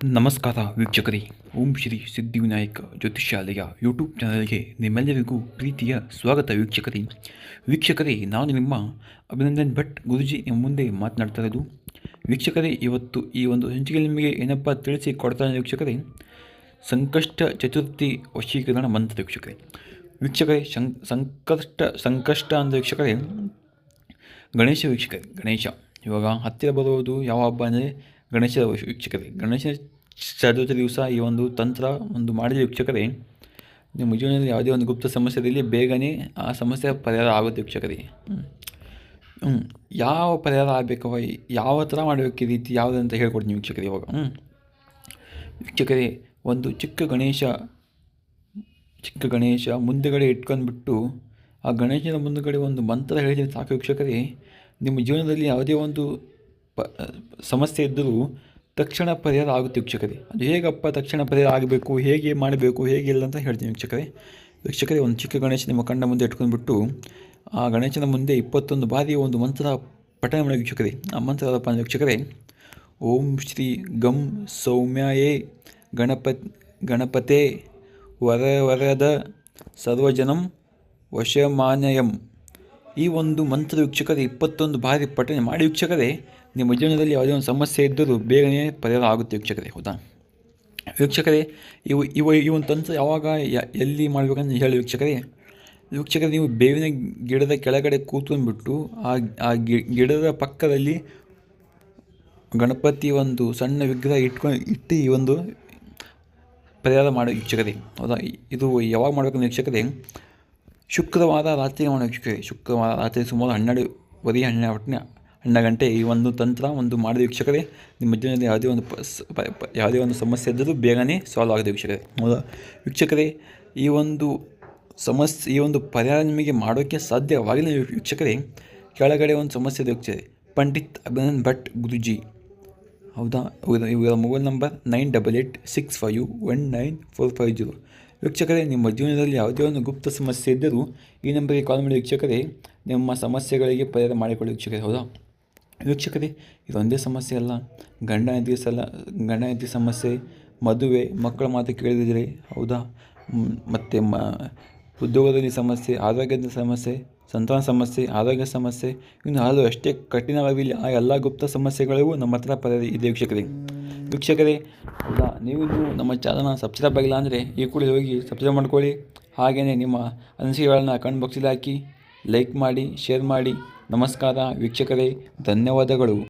ನಮಸ್ಕಾರ ವೀಕ್ಷಕರೇ. ಓಂ ಶ್ರೀ ಸಿದ್ಧಿವಿನಾಯಕ ಜ್ಯೋತಿಷ್ಯಾಲಯ ಯೂಟ್ಯೂಬ್ ಚಾನಲ್ಗೆ ನಿಮ್ಮೆಲ್ಲರಿಗೂ ಪ್ರೀತಿಯ ಸ್ವಾಗತ ವೀಕ್ಷಕರೇ. ವೀಕ್ಷಕರೇ, ನಾನು ನಿಮ್ಮ ಅಭಿನಂದನ್ ಭಟ್ ಗುರುಜಿ. ನಿಮ್ಮ ಮುಂದೆ ಮಾತನಾಡ್ತಾ ಇರೋದು ವೀಕ್ಷಕರೇ, ಇವತ್ತು ಈ ಒಂದು ಸಂಚಿಕೆ ನಿಮಗೆ ಏನಪ್ಪ ತಿಳಿಸಿ ಕೊಡ್ತಾನೆ ವೀಕ್ಷಕರೇ? ಸಂಕಷ್ಟ ಚತುರ್ಥಿ ವಶೀಕರಣ ಮಂತ್ರ ವೀಕ್ಷಕರೇ. ವೀಕ್ಷಕರೇ, ಶಂ, ಸಂಕಷ್ಟ ಸಂಕಷ್ಟ ಅಂತ ವೀಕ್ಷಕರೇ. ಗಣೇಶ ವೀಕ್ಷಕರೇ, ಗಣೇಶ. ಇವಾಗ ಹತ್ತಿರ ಬರುವುದು ಯಾವ ಹಬ್ಬ ಅಂದರೆ ಗಣೇಶ ವೀಕ್ಷಕರೇ, ಗಣೇಶ ಚತುರ್ಥಿ ದಿವಸ ಈ ಒಂದು ತಂತ್ರ ಒಂದು ಮಾಡಿದ ವೀಕ್ಷಕರೇ, ನಿಮ್ಮ ಜೀವನದಲ್ಲಿ ಯಾವುದೇ ಒಂದು ಗುಪ್ತ ಸಮಸ್ಯೆ ಇರಲಿ ಬೇಗನೆ ಆ ಸಮಸ್ಯೆ ಪರಿಹಾರ ಆಗುತ್ತೆ ವೀಕ್ಷಕರೇ. ಹ್ಞೂ ಯಾವ ಪರಿಹಾರ ಆಗಬೇಕವ ಯಾವ ಥರ ಮಾಡಬೇಕು ಈ ರೀತಿ? ಯಾವುದಂತ ಹೇಳ್ಕೊಡ್ತೀನಿ ವೀಕ್ಷಕರೇ ಇವಾಗ. ಹ್ಞೂ ವೀಕ್ಷಕರೇ, ಒಂದು ಚಿಕ್ಕ ಗಣೇಶ ಚಿಕ್ಕ ಗಣೇಶ ಮುಂದೆಗಡೆ ಇಟ್ಕೊಂಡ್ಬಿಟ್ಟು ಆ ಗಣೇಶನ ಮುಂದುಗಡೆ ಒಂದು ಮಂತ್ರ ಹೇಳಿದರೆ ಸಾಕು ವೀಕ್ಷಕರೇ. ನಿಮ್ಮ ಜೀವನದಲ್ಲಿ ಯಾವುದೇ ಒಂದು ಪ ಸಮಸ್ಯೆ ಇದ್ದರೂ ತಕ್ಷಣ ಪರಿಹಾರ ಆಗುತ್ತೆ ವೀಕ್ಷಕರೇ. ಅದು ಹೇಗಪ್ಪ ತಕ್ಷಣ ಪರಿಹಾರ ಆಗಬೇಕು, ಹೇಗೆ ಮಾಡಬೇಕು, ಹೇಗೆ ಇಲ್ಲ ಅಂತ ಹೇಳ್ತೀನಿ ವೀಕ್ಷಕರೇ. ವೀಕ್ಷಕರೇ, ಒಂದು ಚಿಕ್ಕ ಗಣೇಶ ನಿಮ್ಮ ಕಣ್ಣ ಮುಂದೆ ಇಟ್ಕೊಂಡ್ಬಿಟ್ಟು, ಆ ಗಣೇಶನ ಮುಂದೆ ಇಪ್ಪತ್ತೊಂದು ಬಾರಿ ಒಂದು ಮಂತ್ರ ಪಠನೆ ಮಾಡಿ ವೀಕ್ಷಕರೇ. ಆ ಮಂತ್ರ ಯಾವ್ದಪ್ಪ ಅಂದರೆ ವೀಕ್ಷಕರೇ, ಓಂ ಶ್ರೀ ಗಂ ಸೌಮ್ಯಾಯೇ ಗಣಪತ್ ಗಣಪತೆ ವರ ವರದ ಸರ್ವಜನಂ ವಶಮಾನಯಂ. ಈ ಒಂದು ಮಂತ್ರ ವೀಕ್ಷಕರೇ ಇಪ್ಪತ್ತೊಂದು ಬಾರಿ ಪಠನೆ ಮಾಡಿ ವೀಕ್ಷಕರೇ ನಿಮ್ಮ ಜೀವನದಲ್ಲಿ ಯಾವುದೇ ಒಂದು ಸಮಸ್ಯೆ ಇದ್ದರೂ ಬೇಗನೆ ಪರಿಹಾರ ಆಗುತ್ತೆ ವೀಕ್ಷಕರೇ, ಹೌದಾ? ವೀಕ್ಷಕರೇ, ಇವು, ಇವ, ಈ ಒಂದು ತಂತ್ರ ಯಾವಾಗ ಎಲ್ಲಿ ಮಾಡಬೇಕಂತ ಹೇಳಿ ವೀಕ್ಷಕರೇ. ವೀಕ್ಷಕರೇ, ನೀವು ಬೇವಿನ ಗಿಡದ ಕೆಳಗಡೆ ಕೂತ್ಕೊಂಡ್ಬಿಟ್ಟು ಆ ಆ ಗಿಡದ ಪಕ್ಕದಲ್ಲಿ ಗಣಪತಿ ಒಂದು ಸಣ್ಣ ವಿಗ್ರಹ ಇಟ್ಕೊಂಡು ಇಟ್ಟು ಈ ಒಂದು ಪರಿಹಾರ ಮಾಡೋ ವೀಕ್ಷಕರೇ, ಹೌದಾ? ಇದು ಯಾವಾಗ ಮಾಡಬೇಕಂದ್ರೆ ವೀಕ್ಷಕರೇ, ಶುಕ್ರವಾರ ರಾತ್ರಿ ಮಾಡೋ ವೀಕ್ಷಕರೇ. ಶುಕ್ರವಾರ ರಾತ್ರಿ ಸುಮಾರು ಹನ್ನೆರಡು ಒಟ್ಟಿನ ಹನ್ನೆರಡು ಗಂಟೆ ಈ ಒಂದು ತಂತ್ರ ಒಂದು ಮಾಡಿದ ವೀಕ್ಷಕರೇ. ನಿಮ್ಮ ಜೀವನದಲ್ಲಿ ಯಾವುದೇ ಒಂದು ಯಾವುದೇ ಒಂದು ಸಮಸ್ಯೆ ಇದ್ದರೂ ಬೇಗನೆ ಸಾಲ್ವ್ ಆಗಿದೆ ವೀಕ್ಷಕರೇ. ಹೌದಾ? ವೀಕ್ಷಕರೇ, ಈ ಒಂದು ಸಮಸ್ಯೆ, ಈ ಒಂದು ಪರಿಹಾರ ನಿಮಗೆ ಮಾಡೋಕ್ಕೆ ಸಾಧ್ಯವಾಗಿಲ್ಲ ವೀಕ್ಷಕರೇ. ಕೆಳಗಡೆ ಒಂದು ಸಮಸ್ಯೆ ಇದೆ ಪಂಡಿತ್ ಅಭಿನಂದನ್ ಭಟ್ ಗುರುಜಿ. ಹೌದಾ? ಇವರ mobile number nine double eight six five one nine four five zero. ವೀಕ್ಷಕರೇ, ನಿಮ್ಮ ಜೀವನದಲ್ಲಿ ಯಾವುದೇ ಒಂದು ಗುಪ್ತ ಸಮಸ್ಯೆ ಇದ್ದರೂ ಈ ನಂಬರಿಗೆ ಕಾಲ್ ಮಾಡಿ ವೀಕ್ಷಕರೇ. ನಿಮ್ಮ ಸಮಸ್ಯೆಗಳಿಗೆ ಪರಿಹಾರ ಮಾಡಿಕೊಳ್ಳಿ ವೀಕ್ಷಕರೇ. ಹೌದಾ? ವೀಕ್ಷಕರೇ, ಇದೊಂದೇ ಸಮಸ್ಯೆ ಅಲ್ಲ. ಗಂಡ ಹೆಂಡತಿ ಸಲ, ಗಂಡ ಹೆಂಡತಿ ಸಮಸ್ಯೆ, ಮದುವೆ, ಮಕ್ಕಳ ಮಾತು ಕೇಳಿದರೆ ಹೌದಾ? ಮತ್ತು ಮ, ಉದ್ಯೋಗದಲ್ಲಿ ಸಮಸ್ಯೆ, ಆರೋಗ್ಯದ ಸಮಸ್ಯೆ, ಸಂತಾನ ಸಮಸ್ಯೆ, ಆರೋಗ್ಯ ಸಮಸ್ಯೆ, ಇನ್ನು ಹಲವು ಅಷ್ಟೇ ಕಠಿಣವಾಗಿಲ್ಲ, ಆ ಎಲ್ಲ ಗುಪ್ತ ಸಮಸ್ಯೆಗಳಿಗೂ ನಮ್ಮ ಹತ್ರ ಪರಿಹಾರ ಇದೆ ವೀಕ್ಷಕರೇ. ವೀಕ್ಷಕರೇ ಹೌದಾ ನೀವು ನಮ್ಮ ಚಾನಲ್ನ ಸಬ್ಸ್ಕ್ರೈಬ್ ಆಗಿಲ್ಲ ಅಂದರೆ ಈ ಕೂಡಲೇ ಹೋಗಿ ಸಬ್ಸ್ಕ್ರೈಬ್ ಮಾಡ್ಕೊಳ್ಳಿ. ಹಾಗೆಯೇ ನಿಮ್ಮ ಅನಿಸಿಕೆಗಳನ್ನ ಕಣ್ಣು ಬಾಕ್ಸಲ್ಲಿ ಹಾಕಿ. ಲೈಕ್ ಮಾಡಿ ಶೇರ್ ಮಾಡಿ. ನಮಸ್ಕಾರ ವೀಕ್ಷಕರೇ. ಧನ್ಯವಾದಗಳು.